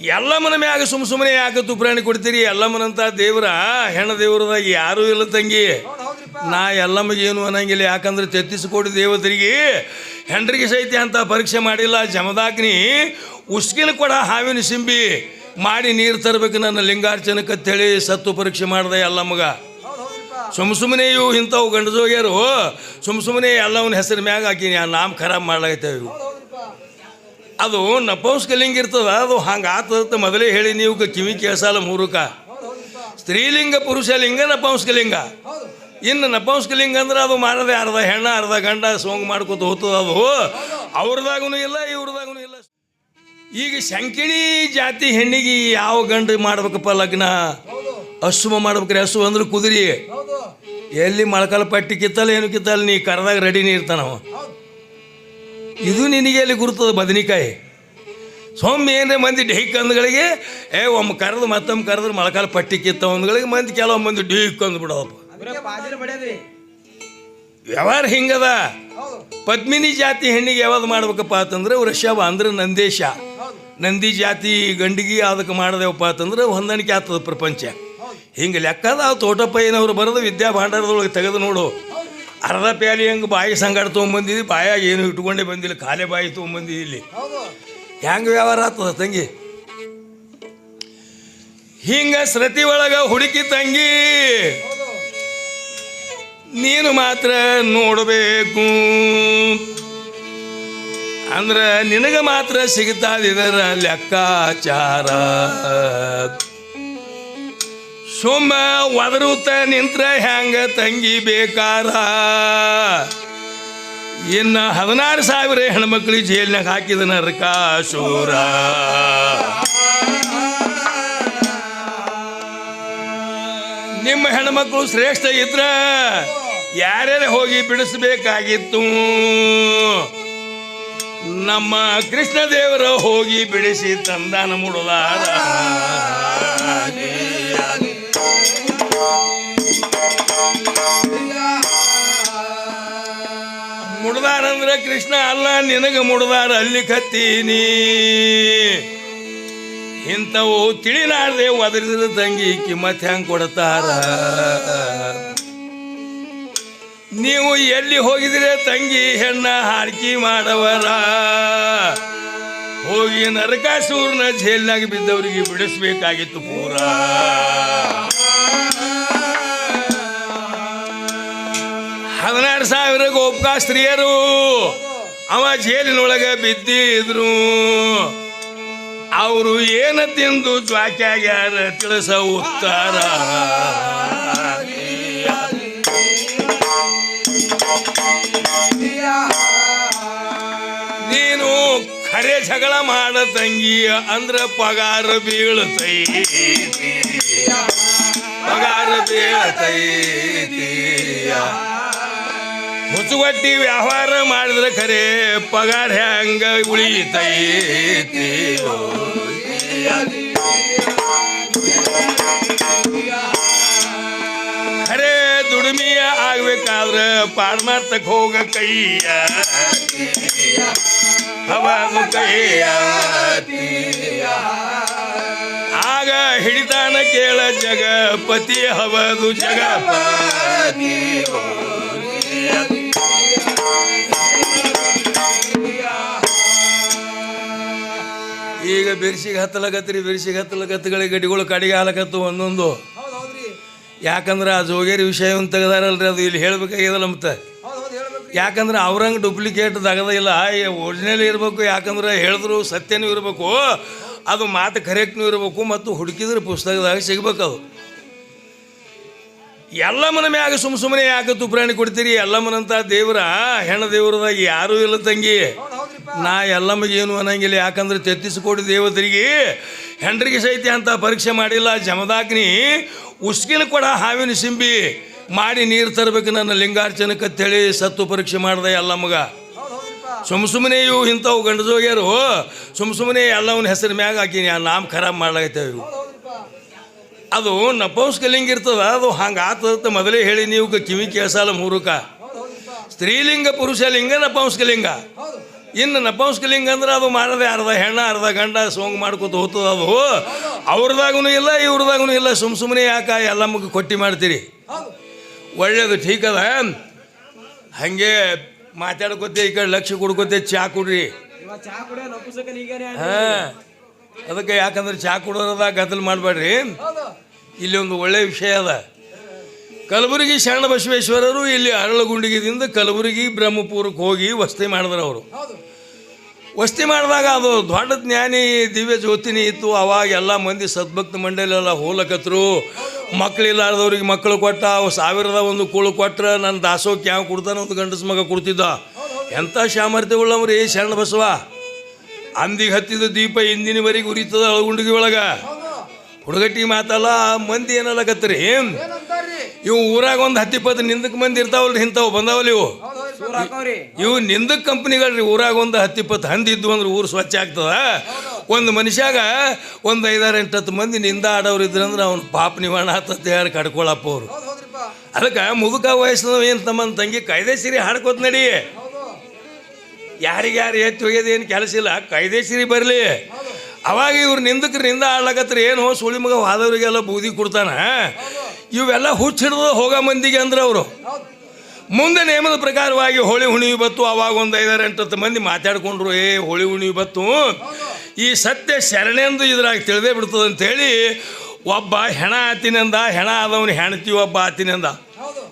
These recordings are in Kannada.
ಎಲ್ಲಮ್ಮನ ಮ್ಯಾಗ ಸುಮ್ ಸುಮ್ಮನೆ ಯಾಕೆ ತುಪ್ರಾಣಿ ಕೊಡ್ತೀರಿ? ಎಲ್ಲಮ್ಮನಂತ ದೇವ್ರ ಹೆಣ್ಣ ದೇವ್ರದಾಗ ಯಾರೂ ಇಲ್ಲ ತಂಗಿ. ನಾ ಎಲ್ಲಮ್ಮಗೆ ಏನು ಅನ್ನಂಗಿಲ್ಲ ಯಾಕಂದ್ರೆ ತೆತ್ತಿಸಿಕೊಡಿ ದೇವತರಿಗೆ ಹೆಂಡ್ರಿಗೆ ಸಹಿತ ಅಂತ ಪರೀಕ್ಷೆ ಮಾಡಿಲ್ಲ ಜಮದಾಗ್ನಿ ಉಸ್ಕಿನ ಕೊಡ ಹಾವಿನ ಸಿಂಬಿ ಮಾಡಿ ನೀರು ತರಬೇಕು ನನ್ನ ಲಿಂಗಾರ್ಚನಕ್ಕೆ ಅಂತೇಳಿ ಸತ್ತು ಪರೀಕ್ಷೆ ಮಾಡ್ದೆ ಎಲ್ಲಮ್ಮಗ. ಸುಮ್ ಸುಮ್ಮನೆ ಇವು ಇಂಥವು ಗಂಡಜೋಗ್ಯಾರು ಸುಮ್ ಸುಮ್ಮನೆ ಎಲ್ಲವನ್ನ ಹೆಸರು ಮ್ಯಾಗ ಹಾಕಿನಿ ನಾಮ ಖರಾಬ್ ಮಾಡ್ಲಾಗತ್ತೇವೆ ಇವು ಅದು ನಪಂಸಕಲಿಂಗ ಇರ್ತದ ಅದು ಹಂಗೆ ಆತದ ಮೊದಲೇ ಹೇಳಿ ನೀವು ಕಿವಿ ಕೇಸಲ್ಲ ಮೂರುಕ. ಸ್ತ್ರೀಲಿಂಗ, ಪುರುಷಲಿಂಗ ನಪಂಸಕಲಿಂಗ ಇನ್ನು ನಪಂಸಕಲಿಂಗ ಅಂದ್ರೆ ಅದು ಮಾಡದೆ ಅರ್ಧ ಹೆಣ್ಣ, ಅರ್ಧ ಗಂಡ ಸೋಂಗ್ ಮಾಡ್ಕೊತ ಹೋಗ್ತದ ಅದು. ಅವ್ರದಾಗೂ ಇಲ್ಲ ಇವ್ರದಾಗೂ ಇಲ್ಲ. ಈಗ ಶಂಕಿಣಿ ಜಾತಿ ಹೆಣ್ಣಿಗೆ ಯಾವ ಗಂಡ ಮಾಡ್ಬೇಕಪ್ಪ ಲಗ್ನ? ಅಶ್ವ ಮಾಡ್ಬೇಕ್ರಿ ಅಶ್ವ ಅಂದ್ರೆ ಕುದುರಿ. ಎಲ್ಲಿ ಮೊಳಕಾಲ ಪಟ್ಟಿ ಕಿತ್ತಲ್ಲ ಏನು ಕಿತ್ತಲ್ಲ ನೀ ಕರೆದಾಗ ರೆಡಿನೇ ಇರ್ತಾನವ. ಹೌದು ಇದು ನಿನಗೆ ಎಲ್ಲಿ ಗುರುತದ ಬದನಿಕಾಯಿ? ಸೊಮ್ಮೆ ಏನೇ ಮಂದಿ ಢೇಕ್ ಅಂದ್ಗಳಿಗೆ ಏ ಒಮ್ಮೆ ಕರೆದು ಮತ್ತೊಮ್ಮೆ ಕರೆದ್ರೆ ಮೊಳಕಾಲ ಪಟ್ಟಿ ಕಿತ್ತ ಅಂದ್ಗಳಿಗೆ ಮಂದಿ ಕೆಲವು ಮಂದಿ ಢೀಕ್ ಬಡಿಯೋದ್ರಿ. ವ್ಯವಹಾರ ಹಿಂಗದ? ಪದ್ಮಿನಿ ಜಾತಿ ಹೆಣ್ಣಿಗೆ ಯಾವ್ದು ಮಾಡ್ಬೇಕಪ್ಪ ಅಂತಂದ್ರೆ ವೃಷಭ ಅಂದ್ರೆ ನಂದೇಶ. ನಂದಿ ಜಾತಿ ಗಂಡಿಗೆ ಅದಕ್ಕೆ ಮಾಡದೇವಪ್ಪ ಅಂತಂದ್ರೆ ಹೊಂದಾಣಿಕೆ ಆಗ್ತದ ಪ್ರಪಂಚ. ಹಿಂಗೆ ಲೆಕ್ಕದ ಆ ತೋಟಪ್ಪಯ್ಯನವ್ರು ಬರೆದು ವಿದ್ಯಾ ಭಾಂಡಾರದೊಳಗೆ ತೆಗೆದು ನೋಡು. ಅರ್ಧ ಪ್ಯಾಲಿ ಹೆಂಗೆ ಬಾಯಿ ಸಂಗಡ ತೊಗೊಂಬಂದಿದ್ದಿ ಬಾಯಾಗ ಏನು ಇಟ್ಕೊಂಡೇ ಬಂದಿಲ್ಲ ಖಾಲಿ ಬಾಯಿ ತೊಗೊಂಬಂದಿದ್ದಿ ಇಲ್ಲಿ. ಹೆಂಗೆ ವ್ಯವಹಾರ ಆಗ್ತದ ತಂಗಿ? ಹಿಂಗ ಸೃತಿ ಒಳಗ ಹುಡುಕಿ ತಂಗಿ, ನೀನು ಮಾತ್ರ ನೋಡಬೇಕು. ಅಂದ್ರೆ ನಿನಗೆ ಮಾತ್ರ ಸಿಗ್ತಾದಿದರ ಲೆಕ್ಕಾಚಾರ. ಸುಮ್ಮ ಒದರುತ್ತ ನಿಂತ್ರ ಹ್ಯಾಂಗ ತಂಗಿ ಬೇಕಾರ? ಇನ್ನ ಹದಿನಾರು ಸಾವಿರ ಹೆಣ್ಮಕ್ಳಿಗೆ ಜೈಲಿನಾಗ ಹಾಕಿದ ನರಕಾಸೂರ ನಿಮ್ಮ ಹೆಣ್ಮಕ್ಳು ಶ್ರೇಷ್ಠ ಇದ್ರ ಯಾರ್ಯಾರ ಹೋಗಿ ಬಿಡಿಸ್ಬೇಕಾಗಿತ್ತು? ನಮ್ಮ ಕೃಷ್ಣ ದೇವರ ಹೋಗಿ ಬಿಡಿಸಿ ತಂದಾನ ಮುಡುದಾರ ಮುಡ್ದಾರಂದ್ರೆ ಕೃಷ್ಣ ಅಲ್ಲ, ನಿನಗೆ ಮುಡ್ದಾರ ಅಲ್ಲಿ ಕತ್ತೀನಿ. ಇಂಥವು ತಿಳಿಲಾರ್ದೆ ಒದರಿದ್ರೆ ತಂಗಿ ಕಿಮ್ಮತ್ ಹೆಂಗ್ ಕೊಡ್ತಾರ? ನೀವು ಎಲ್ಲಿ ಹೋಗಿದ್ರೆ ತಂಗಿ? ಹೆಣ್ಣ ಹಾರ್ಕಿ ಮಾಡವರ. ಹೋಗಿ ನರಕಾಸೂರ್ನ ಜೈಲ್ನಾಗ ಬಿದ್ದವರಿಗೆ ಬಿಡಿಸ್ಬೇಕಾಗಿತ್ತು ಪೂರ. ಹದಿನಾರು ಸಾವಿರ ಗೋಪ್ಕಾ ಸ್ತ್ರೀಯರು. ಅವ ಜೇಲಿನೊಳಗೆ ಬಿದ್ದಿದ್ರು. ಅವರು ಏನು ತಿಂದು ಜ್ವಾಕ್ಯಾಗ್ಯಾರ ತಿಳಿಸ ಉತ್ತಾರ. ನೀನು ಖರೆ ಜಗಳ ಮಾಡ ತಂಗಿ ಅಂದ್ರ ಪಗಾರ ಬೀಳ್ತೈತಿ ಪಗಾರ ಬೀಳ್ತೈತಿ ಮುಚ್ಚುಗಟ್ಟಿ ವ್ಯವಹಾರ ಮಾಡಿದ್ರೆ ಖರೆ ಪಗಾರ ಹೆಂಗ ಉಳಿತೈತಿ ಖರೆ ದುಡಿಮೆಯ ಆಗ್ಬೇಕಾದ್ರೆ ಪಾಡ್ ಮಾಡ್ತಕ್ ಹೋಗ ಕೈಯ ಹವಾದು ಕೈಯ ಆಗ ಹಿಡಿತಾನ ಕೇಳ ಜಗಪತಿ ಹವದು ಜಗಪತಿ ಈಗ ಬಿರ್ಸಿಗೆ ಹತ್ತಲಕತ್ರಿ ಬಿರ್ಸಿಗೆ ಹತ್ತಲಕತ್ತಗಳಿಗೆ ಗಡಿಗಳು ಕಡಿಗೆ ಹಾಲಕತ್ತು ಒಂದೊಂದು. ಯಾಕಂದ್ರೆ ಆ ಜೋಗೇರಿ ವಿಷಯವನ್ನು ತೆಗೆದಾರಲ್ರಿ ಅದು ಇಲ್ಲಿ ಹೇಳ್ಬೇಕಾಗ್ಯದಲ್ಲ ಮತ್ತೆ? ಯಾಕಂದ್ರೆ ಅವ್ರಂಗೆ ಡೂಪ್ಲಿಕೇಟ್ ತಗದ ಇಲ್ಲ ಒರಿಜಿನಲ್ ಇರಬೇಕು ಯಾಕಂದ್ರೆ ಹೇಳಿದ್ರು ಸತ್ಯನೂ ಇರಬೇಕು ಅದು ಮಾತು ಕರೆಕ್ಟ್ನೂ ಇರಬೇಕು ಮತ್ತು ಹುಡುಕಿದ್ರೆ ಪುಸ್ತಕದಾಗ ಸಿಗ್ಬೇಕು ಅದು. ಎಲ್ಲ ಮನ ಮ್ಯಾಗ ಸುಮ್ ಸುಮ್ಮನೆ ಯಾಕೆ ತುಪ್ರಾಣಿ ಕೊಡ್ತೀರಿ? ಎಲ್ಲ ಮನಂತ ದೇವ್ರ ಹೆಣ್ಣ ದೇವ್ರದಾಗ ಯಾರೂ ಇಲ್ಲ ತಂಗಿ. ನಾ ಎಲ್ಲಮ್ಮಗೆ ಏನು ಅನ್ನಂಗಿಲ್ಲ ಯಾಕಂದ್ರೆ ತೆತ್ತಿಸಿಕೊಡಿ ದೇವತರಿಗೆ ಹೆಂಡ್ರಿಗೆ ಸಹಿತ ಅಂತ ಪರೀಕ್ಷೆ ಮಾಡಿಲ್ಲ ಜಮದಾಗ್ನಿ ಉಸ್ಕಿನ ಕೊಡ ಹಾವಿನ ಸಿಂಬಿ ಮಾಡಿ ನೀರು ತರಬೇಕು ನನ್ನ ಲಿಂಗಾರ್ಚನಕ್ಕೆ ಅಂತೇಳಿ ಸತ್ತು ಪರೀಕ್ಷೆ ಮಾಡಿದೆ ಎಲ್ಲಮ್ಮಗ ಸುಮ್ ಸುಮ್ಮನೆ ಇವು ಇಂಥವು ಗಂಡಜೋಗ್ಯಾರು ಸುಮ್ ಸುಮ್ಮನೆ ಎಲ್ಲವನ್ನ ಹೆಸರು ಮ್ಯಾಗ ಹಾಕೀನಿ ಆ ನಾಮ ಖರಾಬ್ ಮಾಡ್ಲಾಗತ್ತೇವೆ ಇವು ಅದು ನಪಂಸಕಲಿಂಗ ಇರ್ತದ ಅದು ಹಂಗೆ ಆತದ ಮೊದಲೇ ಹೇಳಿ ನೀವು ಕಿವಿ ಕೇಳಿಸಲ್ಲ ಮೂರುಕ. ಸ್ತ್ರೀಲಿಂಗ ಪುರುಷಲಿಂಗ ಲಿಂಗ ಹೌದು. ಇನ್ನು ನಪಂಸ್ಕಲಿಂಗ್ ಅಂದ್ರೆ ಅದು ಮಾಡದೆ ಅರ್ಧ ಹೆಣ್ಣ ಅರ್ಧ ಗಂಡ ಸೋಂಗ್ ಮಾಡ್ಕೊತ ಹೋಗ್ತದ ಅದು. ಅವ್ರದಾಗೂ ಇಲ್ಲ ಇವ್ರದಾಗೂ ಇಲ್ಲ. ಸುಮ್ ಸುಮ್ಮನೆ ಯಾಕೆ ಎಲ್ಲ ಮುಗಿ ಕೊಟ್ಟಿ ಮಾಡ್ತೀರಿ? ಒಳ್ಳೇದು ಠೀಕ್ ಅದ. ಹಾಗೆ ಮಾತಾಡ್ಕೊತೆ ಈ ಕಡೆ ಲಕ್ಷ ಕೊಡ್ಕೊತೆ ಚಾ ಕುಡ್ರಿ. ಹಾಂ. ಅದಕ್ಕೆ ಯಾಕಂದ್ರೆ ಚಾ ಕುಡೋದ ಗದ್ದಲು ಮಾಡಬೇಡ್ರಿ. ಇಲ್ಲಿ ಒಂದು ಒಳ್ಳೆಯ ವಿಷಯ ಅದ. ಕಲಬುರಗಿ ಶರಣ ಬಸವೇಶ್ವರರು ಇಲ್ಲಿ ಅರಳಗುಂಡಿಗೆದಿಂದ ಕಲಬುರಗಿ ಬ್ರಹ್ಮಪುರಕ್ಕೆ ಹೋಗಿ ವಸತಿ ಮಾಡಿದ್ರು ಅವರು. ವಸತಿ ಮಾಡಿದಾಗ ಅದು ದೊಡ್ಡ ಜ್ಞಾನಿ ದಿವ್ಯ ಜ್ಯೋತಿನಿ ಇತ್ತು. ಅವಾಗ ಎಲ್ಲ ಮಂದಿ ಸದ್ಭಕ್ತ ಮಂಡಳಿ ಎಲ್ಲ ಹೋಲಕತ್ರು ಮಕ್ಕಳಿಲ್ಲಾರ್ದವ್ರಿಗೆ ಮಕ್ಕಳು ಕೊಟ್ಟ ಅವು ಸಾವಿರದ ಒಂದು ಕುಳು ಕೊಟ್ರೆ ನನ್ನ ದಾಸೋಕ್ ಯಾವ ಕೊಡ್ತಾನೆ ಒಂದು ಗಂಡಸ ಮಗ ಕೊಡ್ತಿದ್ದ. ಎಂಥ ಸಾಮರ್ಥ್ಯವುಳ್ಳವ್ರಿ ಶರಣ ಬಸವ ಅಂದಿಗೆ ಹತ್ತಿದ ದೀಪ ಇಂದಿನವರೆಗೆ ಉರಿತದ ಅಳಗುಂಡಿಗೆ ಒಳಗೆ. ಹುಡುಗಟ್ಟಿ ಮಾತಲ್ಲ ಮಂದಿ ಏನಲ್ಲಕತ್ರಿ ಏನಂತಾರ್ರಿ ಇವು ಊರಾಗ ಒಂದು ಹತ್ತಿಪ್ಪತ್ತು ನಿಂದಕ್ಕೆ ಮಂದಿ ಇರ್ತಾವಲ್ರಿ ಇಂಥವು ಬಂದಾವಲ್ಲ ಇವು. ಇವು ಹೌದು ಕಂಪ್ನಿಗಳು ರೀ ಇವು ನಿಂದಕ್ ಕಂಪ್ನಿಗಳ್ರಿ ಊರಾಗ ಒಂದು ಹತ್ತಿಪ್ಪತ್ತು ಹಂದಿ ಇದ್ವು ಅಂದ್ರೆ ಊರು ಸ್ವಚ್ಛ ಆಗ್ತದ. ಒಂದು ಮನುಷ್ಯಾಗ ಒಂದು ಐದಾರು ಎಂಟು ಹತ್ತು ಮಂದಿ ನಿಂದ ಆಡೋರು ಇದ್ರಂದ್ರೆ ಅವ್ನು ಪಾಪ ನಿವಾರಣ ಆತಂತ ಹೇಳಿ ಕಡ್ಕೊಳಪ್ಪ ಅವರು. ಅದಕ್ಕೆ ಮುದುಕ ವಯಸ್ಸಿನವ ಏನು ತಮ್ಮನ ತಂಗಿ ಕಾಯ್ದೆ ಸಿರಿ ಹಾಡ್ಕೋತ ನಡಿ. ಹೌದು. ಯಾರಿಗೆ ಯಾರು ಎತ್ತಿ ಏನು ಕೆಲಸ ಇಲ್ಲ ಕಾಯ್ದೆ ಸಿರಿ ಬರಲಿ ಅವಾಗ ಇವ್ರು ನಿಂದಕ್ಕೆ ನಿಂದ ಆಡ್ಲಕತ್ರಿ ಏನು ಸುಳಿ ವಾದವರಿಗೆಲ್ಲ ಹೋದವ್ರಿಗೆಲ್ಲ ಬೂದಿ ಕೊಡ್ತಾನ. ಇವೆಲ್ಲ ಹುಚ್ಚಿಡ್ದು ಹೋಗೋ ಮಂದಿಗೆ ಅಂದ್ರೆ ಅವರು. ಮುಂದೆ ನಿಯಮದ ಪ್ರಕಾರವಾಗಿ ಹೋಳಿ ಹುಣಿವಿ ಬತ್ತು ಅವಾಗ ಒಂದು ಐದಾರು ಎಂಟು ಹತ್ತು ಮಂದಿ ಮಾತಾಡ್ಕೊಂಡ್ರು, ಏ, ಹೋಳಿ ಹುಣಿವಿ ಬತ್ತು ಈ ಸತ್ಯ ಶರಣೆಂದು ಇದ್ರಾಗ ತಿಳಿದೇ ಬಿಡ್ತದೆ ಅಂತೇಳಿ ಒಬ್ಬ ಹೆಣ ಆತಿನಂದ, ಹೆಣ ಆದವನು ಹೆಣತಿ, ಒಬ್ಬ ಆತಿನಂದ.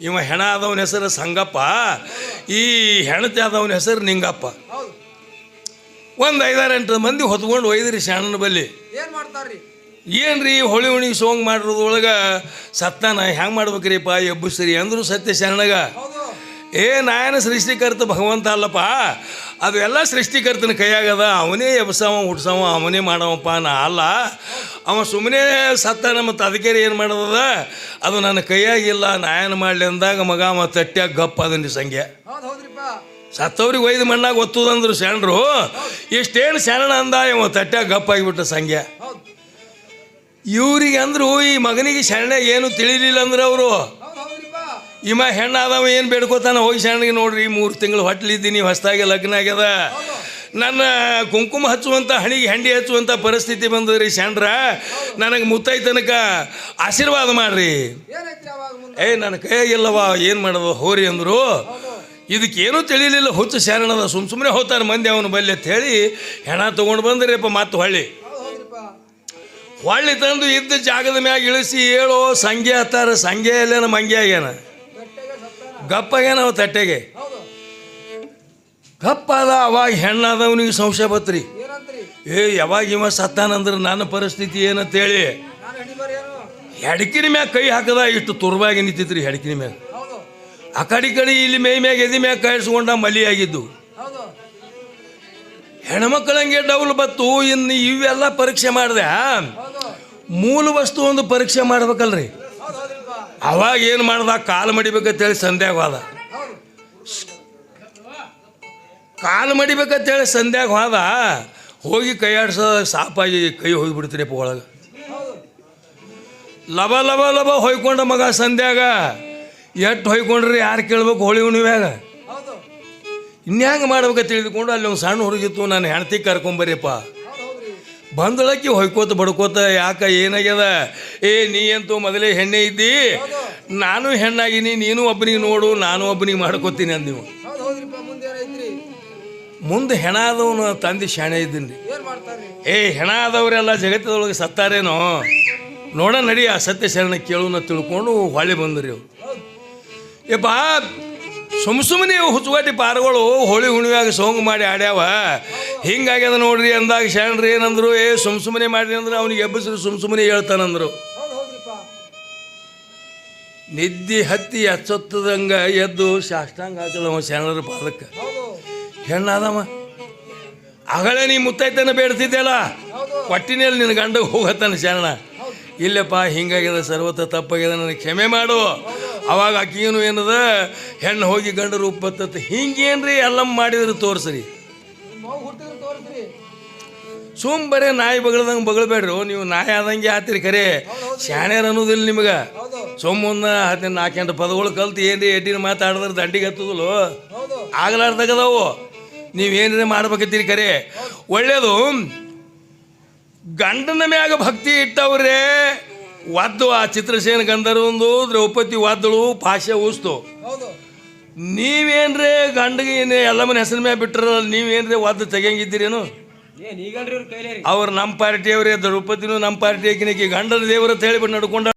ಇವ ಹೆಣ ಆದವನ ಹೆಸರು ಸಂಗಪ್ಪ, ಈ ಹೆಣತಿ ಆದವನ ಹೆಸರು ನಿಂಗಪ್ಪ. ಒಂದು ಐದಾರು ಎಂಟು ಮಂದಿ ಹೊತ್ಕೊಂಡು ಒಯ್ದ್ರಿ ಶರಣನ ಬಲ್ಲಿ. ಏನು ಮಾಡ್ತಾರ್ರಿ? ಏನ್ರಿ ಹೊಳಿ ಹುಣಿಗೆ ಸೋಂಗ್ ಮಾಡಿರೋದ್ರೊಳಗೆ ಸತ್ತಾನ ಹೆಂಗೆ ಮಾಡ್ಬೇಕ್ರಿಪ್ಪ? ಸರಿ ಅಂದರು ಸತ್ಯ ಶರಣಗ. ಏ ನಾಯನ ಸೃಷ್ಟಿಕರ್ತ ಭಗವಂತ ಅಲ್ಲಪ್ಪ. ಅದು ಎಲ್ಲ ಸೃಷ್ಟಿಕರ್ತನ ಕೈಯಾಗದ. ಅವನೇ ಎಬ್ಸವ ಹುಟ್ಸವ ಅವನೇ ಮಾಡವಪ್ಪ ನಾ ಅಲ್ಲ. ಅವ ಸುಮ್ಮನೆ ಸತ್ತ ಮತ್ತು ಅದಕ್ಕೆ ಏನು ಮಾಡೋದದ? ಅದು ನನ್ನ ಕೈಯಾಗಿಲ್ಲ ನಾಯನ ಮಾಡಲಿ ಅಂದಾಗ ಮಗ ಅವ ತಟ್ಟ್ಯಾಗ ಗಪ್ಪ ಅದನ್ರಿ ಸಂಖ್ಯೆ ಸತ್ತವ್ರಿಗೆ ಒಯ್ದು ಮಣ್ಣಾಗ ಒತ್ತುದಂದ್ರು ಶರಣರು. ಇಷ್ಟೇನು ಶರಣ ಅಂದ ಇವ ತಟ್ಟ್ಯಾಗ ಗಪ್ಪಾಗಿಬಿಟ್ಟ ಸಂಖ್ಯೆ ಇವ್ರಿಗೆ ಅಂದ್ರು ಈ ಮಗನಿಗೆ ಶರಣ ಏನು ತಿಳಿಲಿಲ್ಲ ಅಂದ್ರೆ ಅವರು. ಇಮ ಹೆಣ್ಣಾದವ ಏನು ಬೇಡ್ಕೋತಾನ? ಹೋಗಿ ಶರಣಿಗೆ ನೋಡ್ರಿ ಮೂರು ತಿಂಗಳು ಹೊಟ್ಲಿದ್ದೀನಿ ಹೊಸ್ದಾಗಿ ಲಗ್ನ ಆಗ್ಯದ. ನನ್ನ ಕುಂಕುಮ ಹಚ್ಚುವಂಥ ಹಣಿಗೆ ಹೆಂಡಿ ಹಚ್ಚುವಂಥ ಪರಿಸ್ಥಿತಿ ಬಂದದ್ರಿ ಶಣ್ರ ನನಗೆ ಮುತ್ತೈ ತನಕ ಆಶೀರ್ವಾದ ಮಾಡ್ರಿ. ಏ, ನನ್ನ ಕೈಯಾಗಿಲ್ಲವ ಏನು ಮಾಡೋದು? ಹೋರಿ ಅಂದರು. ಇದಕ್ಕೇನೂ ತಿಳಿಲಿಲ್ಲ. ಹುಚ್ಚು ಶರಣದ ಸುಮ್ಮ ಸುಮ್ಮನೆ ಹೋಗ್ತಾನೆ ಮಂದಿ ಅವನು ಬಲ್ಲಿ ಅಂತ ಹೇಳಿ ಹೆಣ ತೊಗೊಂಡು ಬಂದ್ರಿಪ್ಪ, ಮತ್ತು ಹೊಳ್ಳಿ. ಹೊಳ್ಳಿ ತಂದು ಇದ್ದ ಜಾಗದ ಮ್ಯಾಗ ಇಳಿಸಿ ಹೇಳೋ ಸಂಗೆ ಹತ್ತಾರ, ಸಂಗೆ ಅಲ್ಲೇನ ಮಂಗೆ ಆಗ್ಯಾನ? ಅವ ತಟ್ಟೆಗೆ? ಗಪ್ಪಾದ ಅವಾಗ ಹೆಣ್ಣಾದವನಿಗೆ ಸಂಶಯ ಬತ್ರಿ. ಏ, ಯಾವಾಗ ಇವ ಸತ್ತಾನಂದ್ರೆ ನನ್ನ ಪರಿಸ್ಥಿತಿ ಏನಂತೇಳಿ? ಹೆಡ್ಕಿನ ಮ್ಯಾಗ ಕೈ ಹಾಕದ, ಇಷ್ಟು ತುರ್ಬಾಗಿ ನಿಂತಿತ್ರಿ ಹೆಡಕಿನ ಮ್ಯಾಗ. ಆ ಕಡೆ ಕಡೆ ಇಲ್ಲಿ ಮೈ ಮ್ಯಾಗ ಎದಿ ಮ್ಯಾಗ ಕಾಯಿಸ್ಕೊಂಡ ಮಲಿ ಆಗಿದ್ದು ಹೌದು ಹೆಣ್ಮಕ್ಳಂಗೆ ಡೌಲ್ ಬತ್ತು, ಇನ್ನು ಇವೆಲ್ಲ ಪರೀಕ್ಷೆ ಮಾಡಿದೆ. ಮೂಲ ವಸ್ತು ಒಂದು ಪರೀಕ್ಷೆ ಮಾಡ್ಬೇಕಲ್ರಿ. ಅವಾಗ ಏನು ಮಾಡ್ದ, ಕಾಲು ಮಡಿಬೇಕಂತೇಳಿ ಸಂಧ್ಯಾಗ ಹೋದ ಕಾಲು ಮಡಿಬೇಕಂತೇಳಿ ಸಂಧ್ಯಾಗ ಹೋದ ಹೋಗಿ ಕೈ ಆಡ್ಸೋ ಸಾಪಾಗಿ ಕೈ ಹೋಗಿಬಿಡ್ತೀರಪ್ಪ ಒಳಗೆ. ಲಬ ಲಬ ಲಬ ಹೊಯ್ಕೊಂಡ ಮಗ ಸಂಧ್ಯಾಗ. ಎಟ್ಟು ಹೊಯ್ಕೊಂಡ್ರಿ ಯಾರು ಕೇಳ್ಬೇಕು, ಹೋಳಿ ಹುಣ್ಣಿಮ್ಯಾಗ? ಹೌದು ಇನ್ಯಾಂಗೆ ಮಾಡ್ಬೇಕು ತಿಳಿದುಕೊಂಡು ಅಲ್ಲಿ ಒಂದು ಸಣ್ಣ ಹುಡುಗಿತ್ತು ನಾನು ಹೆಣ್ತಿ ಕರ್ಕೊಂಬರಿಯಪ್ಪ ಬಂದಳಕ್ಕಿ ಹೊಯ್ಕೋತ ಬಡ್ಕೋತ ಯಾಕ ಏನಾಗ್ಯದ? ಏ ನೀ ಅಂತೂ ಮೊದಲೇ ಹೆಣ್ಣೆ ಇದ್ದಿ. ನಾನು ಹೆಣ್ಣಾಗಿನಿ ನೀನು ಒಬ್ಬನಿಗೆ ನೋಡು ನಾನು ಒಬ್ಬನಿಗೆ ಮಾಡ್ಕೋತೀನಿ ಅಂದಿವು ನೀವು ಮುಂದೆ ಹೆಣ ಆದವನು ತಂದೆ ಶಾಣೆ ಇದ್ದೀನಿ ಏ ಹೆಣ ಆದವರೆಲ್ಲ ಜಗತ್ತದೊಳಗೆ ಸತ್ತಾರೇನೋ? ನೋಡ ನಡಿ ಆ ಸತ್ಯ ಶರಣ ಕೇಳುನ ತಿಳ್ಕೊಂಡು ಹೊಳೆ ಬಂದ್ರಿ ಅವ್ರು ಏ ಯಪ್ಪ ಸುಮ್ ಸುಮ್ಮನೆ ಹುಚ್ಚುಗಾಟಿ ಪಾರ್ಗಳು ಹೋಳಿ ಹುಣ್ಣಿಮ್ಯಾಗ ಸೋಂಗ್ ಮಾಡಿ ಆಡ್ಯಾವ. ಹಿಂಗಾಗ್ಯದ ನೋಡ್ರಿ ಅಂದಾಗ ಶರಣರು ಏನಂದ್ರು, ಏ, ಸುಮ್ ಸುಮ್ಮನೆ ಮಾಡ್ರಿ ಅಂದ್ರೆ ಅವ್ನಿಗೆ ಎಬ್ಬಸ್ರು ಸುಮ್ ಸುಮ್ಮನೆ ಹೇಳ್ತಾನಂದ್ರು. ನಿದ್ದೆ ಹತ್ತಿ ಹಚ್ಚತ್ತದಂಗ ಎದ್ದು ಸಾಷ್ಟಾಂಗ ಹಾಕಲವ ಶರಣರ ಪಾದಕ್ಕೆ. ಹೆಣ್ಣಾದವ, ಅಗಳೇ ನೀ ಮುತ್ತೈತನ ಬೇಡ್ತಿದ್ದೆಲ್ಲ ಹೌದು ಕೊಟ್ಟಿನಲ್ಲಿ ನಿನ್ನ ಗಂಡ ಹೋಗತ್ತಾನೆ ಶರಣ. ಇಲ್ಲಪ್ಪ, ಹಿಂಗಾಗ್ಯದ ಸರ್ವತ ತಪ್ಪಾಗ್ಯದ, ನನಗೆ ಕ್ಷಮೆ ಮಾಡು. ಅವಾಗ ಆಕಿಗೇನು ಏನದ? ಹೆಣ್ಣು ಹೋಗಿ ಗಂಡ ರೂಪ ಬತ್ತತ್ತ ಹಿಂಗೇನ್ರಿ ಎಲ್ಲ ಮಾಡಿದ್ರು ತೋರಿಸ್ರಿ. ಸುಮ್ ಬರೇ ನಾಯಿ ಬಗಳದಂಗೆ ಬಗಳಬೇಡ್ರಿ. ನೀವು ನಾಯಿ ಆದಂಗೆ ಆತಿರಿ ಖರೆ. ಶಾಣ್ಯರ್ ಅನ್ನೋದಿಲ್ಲ ನಿಮಗೆ. ಸೊಮ್ಮೊಂದ ಹದಿನೈದು ನಾಲ್ಕೆಂಟು ಪದಗಳು ಕಲ್ತು ಏನ್ರಿ ಎಡ್ಡಿನ ಮಾತಾಡಿದ್ರೆ ದಂಡಿಗೆ ಹತ್ತದಲ್ಲೋ? ಆಗ್ಲಾರ್ದಾಗದವು. ನೀವೇನ್ರಿ ಮಾಡ್ಬೇಕತ್ತೀರಿ ಕರೆ ಒಳ್ಳೇದು. ಗಂಡನ ಮ್ಯಾಗ ಭಕ್ತಿ ಇಟ್ಟವ್ರೆ. ಒದ್ದು ಆ ಚಿತ್ರಸೇನ ಗಂಧರ್ವಂದು ದ್ರೌಪದಿ ಒದ್ದಳು ಭಾಷೆ ಊಸ್ತು. ಹೌದು. ನೀವೇನ್ರಿ ಗಂಡಗೆ ಏನೇ ಎಲ್ಲ ಮನೆ ಹೆಸರು ಮ್ಯಾಗ ಬಿಟ್ರಲ್ಲ ನೀವೇನ್ರಿ ಒದ್ದು ತೆಗಿಯಂಗಿದ್ದೀರೇನು? ಅವ್ರು ನಮ್ಮ ಪಾರ್ಟಿಯವ್ರೆ ದ್ರೌಪದಿನೂ ನಮ್ಮ ಪಾರ್ಟಿ ಆಕಿನಕಿ ಗಂಡನ ದೇವರ ಅಂತ ಹೇಳಿಬಿಟ್ಟು ನಡ್ಕೊಂಡ